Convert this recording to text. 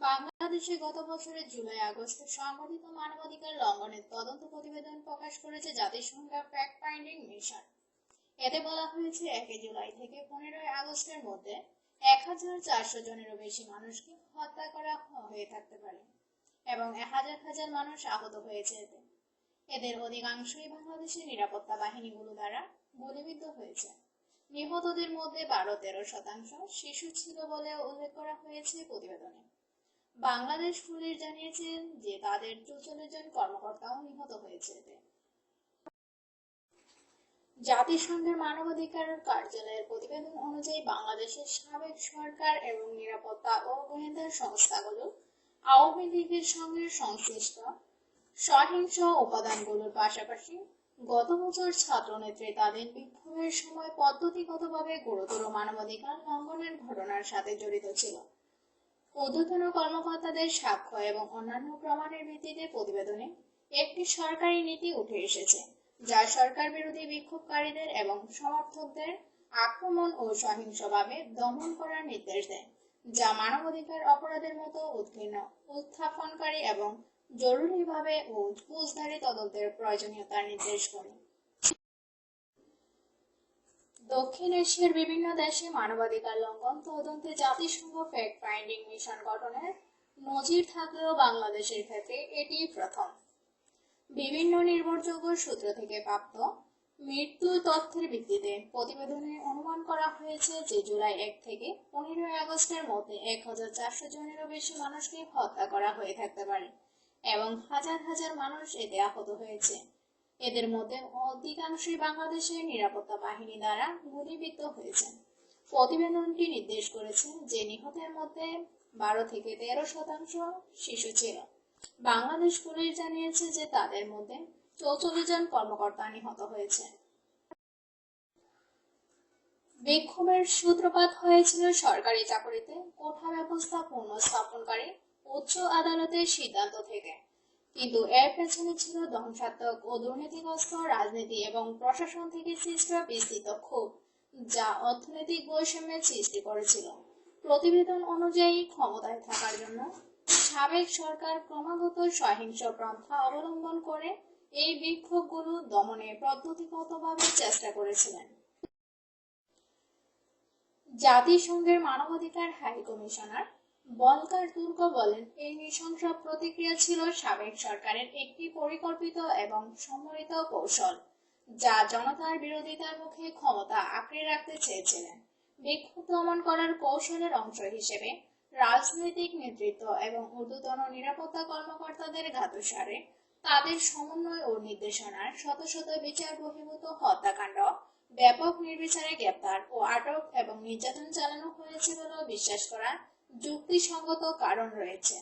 বাংলাদেশে গত বছরের জুলাই, আগস্টে সংঘটিত মানবাধিকার লঙ্ঘনের তদন্ত প্রতিবেদন প্রকাশ করেছে জাতিসংঘের ফ্যাক্ট ফাইন্ডিং মিশন। এতে বলা হয়েছে একই জুলাই থেকে পনেরোই আগস্টের মধ্যে এক হাজার চারশো জনেরও বেশি মানুষকে হত্যা করা হয়ে থাকতে পারে এবং হাজার হাজার মানুষ আহত হয়েছে এতে। এদের অধিকাংশই বাংলাদেশের নিরাপত্তা বাহিনীগুলো দ্বারা গুলিবিদ্ধ হয়েছে। নিহতদের মধ্যে বারো তেরো শতাংশ শিশু ছিল বলে উল্লেখ করা হয়েছে প্রতিবেদনে। বাংলাদেশ পুলিশ জানিয়েছেন যে তাদের চৌচল্লিশ জন কর্মকর্তাও নিহত হয়েছে। জাতিসংঘের মানবাধিকার কার্যালয়ের প্রতিবেদন অনুযায়ী বাংলাদেশের সাবেক সরকার এবং নিরাপত্তা ও গোয়েন্দা সংস্থাগুলো আওয়ামী লীগের সঙ্গে সংশ্লিষ্ট সহিংস উপাদানগুলোর পাশাপাশি গত বছর ছাত্রনেত্রী তাদের বিক্ষোভের সময় পদ্ধতিগতভাবে গুরুতর মানবাধিকার লঙ্ঘনের ঘটনার সাথে জড়িত ছিল। ঊর্ধ্বতন কর্মকর্তাদের সাক্ষ্য এবং অন্যান্য প্রমাণের ভিত্তিতে প্রতিবেদনে একটি সরকারি নীতি উঠে এসেছে, যা সরকার বিরোধী বিক্ষোভকারীদের এবং সমর্থকদের আক্রমণ ও সহিংসভাবে দমন করার নির্দেশ দেয়, যা মানবাধিকার অপরাধের মতো উৎকীর্ণ, উত্থাপনকারী এবং জরুরিভাবে ও ফৌজদারি তদন্তের প্রয়োজনীয়তা নির্দেশ করে। দক্ষিণ এশিয়ার বিভিন্ন দেশে মানবাধিকার লঙ্ঘন, তদন্তে জাতিসংঘ ফ্যাক্ট ফাইন্ডিং মিশন গঠনের নজির থাকলেও বাংলাদেশের ক্ষেত্রে এটি প্রথম। বিভিন্ন নির্ভরযোগ্য সূত্র থেকে প্রাপ্ত মৃত্যু তথ্যের ভিত্তিতে প্রতিবেদনে অনুমান করা হয়েছে যে জুলাই এক থেকে পনেরোই আগস্টের মধ্যে এক হাজার চারশো জনেরও বেশি মানুষকে হত্যা করা হয়ে থাকতে পারে এবং হাজার হাজার মানুষ এতে আহত হয়েছে। এদের মধ্যে অধিকাংশই বাংলাদেশের নিরাপত্তা বাহিনী দ্বারা গুলিবিদ্ধ হয়েছেন। প্রতিবেদনটি নির্দেশ করেছে যে নিহতের মধ্যে বারো থেকে তেরো শতাংশ শিশু ছিল। বাংলাদেশ পুলিশ জানিয়েছে যে তাদের মধ্যে চৌচল্লিশ জন কর্মকর্তা নিহত হয়েছে বিক্ষোভের সূত্রপাত হয়েছিল সরকারি চাকরিতে। কোঠা ব্যবস্থা পুনঃস্থাপনকারী উচ্চ আদালতের সিদ্ধান্ত থেকে। কিন্তু এর পেছনে ছিল ধ্বংসাত্মক ও দুর্নীতিগ্রস্ত রাজনীতি এবং প্রশাসন থেকে সৃষ্ট বিস্তৃত ক্ষোভ, যা অর্থনৈতিক বৈষম্যের সৃষ্টি করেছিল। প্রতিবেদন অনুযায়ী ক্ষমতায় থাকার জন্য সাবেক সরকার ক্রমাগত সহিংস পন্থা অবলম্বন করে এই বিক্ষোভগুলো দমনে পদ্ধতিগতভাবে চেষ্টা করেছিলেন। জাতিসংঘের মানবাধিকার হাই কমিশনার বলকার দুর্গ বলেন, এই নৃশংস প্রতিক্রিয়া ছিল সাবেক সরকারের একটি পরিকল্পিত এবং সম্মিলিত কৌশল, যা জনতার বিরোধিতার মুখে ক্ষমতা আঁকড়ে রাখতে চেয়েছিলেন। বিক্ষোভ দমন করার কৌশলের অংশ হিসেবে রাজনৈতিক নেতৃত্ব এবং ঊর্ধ্বতন নিরাপত্তা কর্মকর্তাদের ঘাতসারে তাদের সমন্বয় ও নির্দেশনার শত শত বিচার বহির্ভূত হত্যাকাণ্ড ব্যাপক নির্বিচারে গ্রেপ্তার ও আটক এবং নির্যাতন চালানো হয়েছে বলেও বিশ্বাস করার যুক্তিসঙ্গত কারণ রয়েছে।